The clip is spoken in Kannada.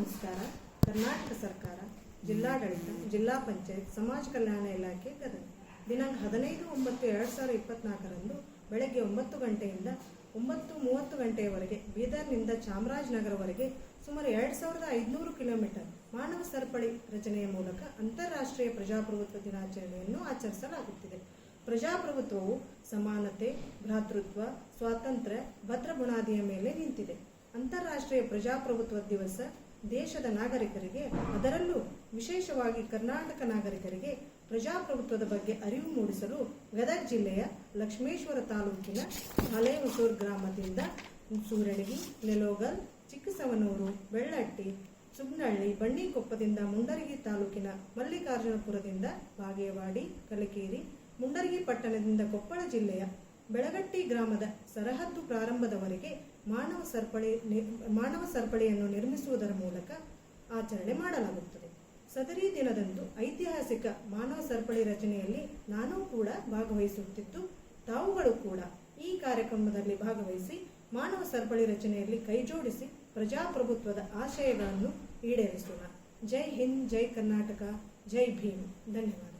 ನಮಸ್ಕಾರ ಕರ್ನಾಟಕ ಸರ್ಕಾರ, ಜಿಲ್ಲಾಡಳಿತ, ಜಿಲ್ಲಾ ಪಂಚಾಯತ್, ಸಮಾಜ ಕಲ್ಯಾಣ ಇಲಾಖೆ ಗದಗ. ದಿನಾಂಕ ಹದಿನೈದು ಒಂಬತ್ತು ಎರಡು ಸಾವಿರದ ಇಪ್ಪತ್ನಾಲ್ಕರಂದು ಬೆಳಗ್ಗೆ ಒಂಬತ್ತು ಗಂಟೆಯಿಂದ ಒಂಬತ್ತು ಮೂವತ್ತು ಗಂಟೆಯವರೆಗೆ ಬೀದರ್ನಿಂದ ಚಾಮರಾಜನಗರವರೆಗೆ ಸುಮಾರು ಎರಡು ಸಾವಿರದ ಐದುನೂರು ಕಿಲೋಮೀಟರ್ ಮಾನವ ಸರಪಳಿ ರಚನೆಯ ಮೂಲಕ ಅಂತಾರಾಷ್ಟ್ರೀಯ ಪ್ರಜಾಪ್ರಭುತ್ವ ದಿನಾಚರಣೆಯನ್ನು ಆಚರಿಸಲಾಗುತ್ತಿದೆ. ಪ್ರಜಾಪ್ರಭುತ್ವವು ಸಮಾನತೆ, ಭ್ರಾತೃತ್ವ, ಸ್ವಾತಂತ್ರ್ಯ, ಭದ್ರ ಬುನಾದಿಯ ಮೇಲೆ ನಿಂತಿದೆ. ಅಂತಾರಾಷ್ಟ್ರೀಯ ಪ್ರಜಾಪ್ರಭುತ್ವ ದಿವಸ ದೇಶದ ನಾಗರಿಕರಿಗೆ, ಅದರಲ್ಲೂ ವಿಶೇಷವಾಗಿ ಕರ್ನಾಟಕ ನಾಗರಿಕರಿಗೆ ಪ್ರಜಾಪ್ರಭುತ್ವದ ಬಗ್ಗೆ ಅರಿವು ಮೂಡಿಸಲು ಗದಗ ಜಿಲ್ಲೆಯ ಲಕ್ಷ್ಮೇಶ್ವರ ತಾಲೂಕಿನ ಹಲೇಹುಸೂರ್ ಗ್ರಾಮದಿಂದ ಸೂರಡಗಿ ನೆಲೋಗಲ್, ಚಿಕ್ಕಸವನೂರು, ಬೆಳ್ಳಟ್ಟಿ ಸುಬ್ನಹಳ್ಳಿ ಬಣ್ಣಿಕೊಪ್ಪದಿಂದ ಮುಂಡರಗಿ ತಾಲೂಕಿನ ಮಲ್ಲಿಕಾರ್ಜುನಪುರದಿಂದ ಬಾಗೇವಾಡಿ ಕಲಕೇರಿ ಮುಂಡರಗಿ ಪಟ್ಟಣದಿಂದ ಕೊಪ್ಪಳ ಜಿಲ್ಲೆಯ ಬೆಳಗಟ್ಟಿ ಗ್ರಾಮದ ಸರಹದ್ದು ಪ್ರಾರಂಭದವರೆಗೆ ಮಾನವ ಸರಪಳಿ ಮಾನವ ಸರಪಳಿಯನ್ನು ನಿರ್ಮಿಸುವುದರ ಮೂಲಕ ಆಚರಣೆ ಮಾಡಲಾಗುತ್ತದೆ. ಸದರಿ ದಿನದಂದು ಐತಿಹಾಸಿಕ ಮಾನವ ಸರಪಳಿ ರಚನೆಯಲ್ಲಿ ನಾನು ಕೂಡ ಭಾಗವಹಿಸುತ್ತಿದ್ದು, ತಾವುಗಳು ಕೂಡ ಈ ಕಾರ್ಯಕ್ರಮದಲ್ಲಿ ಭಾಗವಹಿಸಿ ಮಾನವ ಸರಪಳಿ ರಚನೆಯಲ್ಲಿ ಕೈಜೋಡಿಸಿ ಪ್ರಜಾಪ್ರಭುತ್ವದ ಆಶಯಗಳನ್ನು ಈಡೇರಿಸೋಣ. ಜೈ ಹಿಂದ್, ಜೈ ಕರ್ನಾಟಕ, ಜೈ ಭೀಮ್. ಧನ್ಯವಾದ.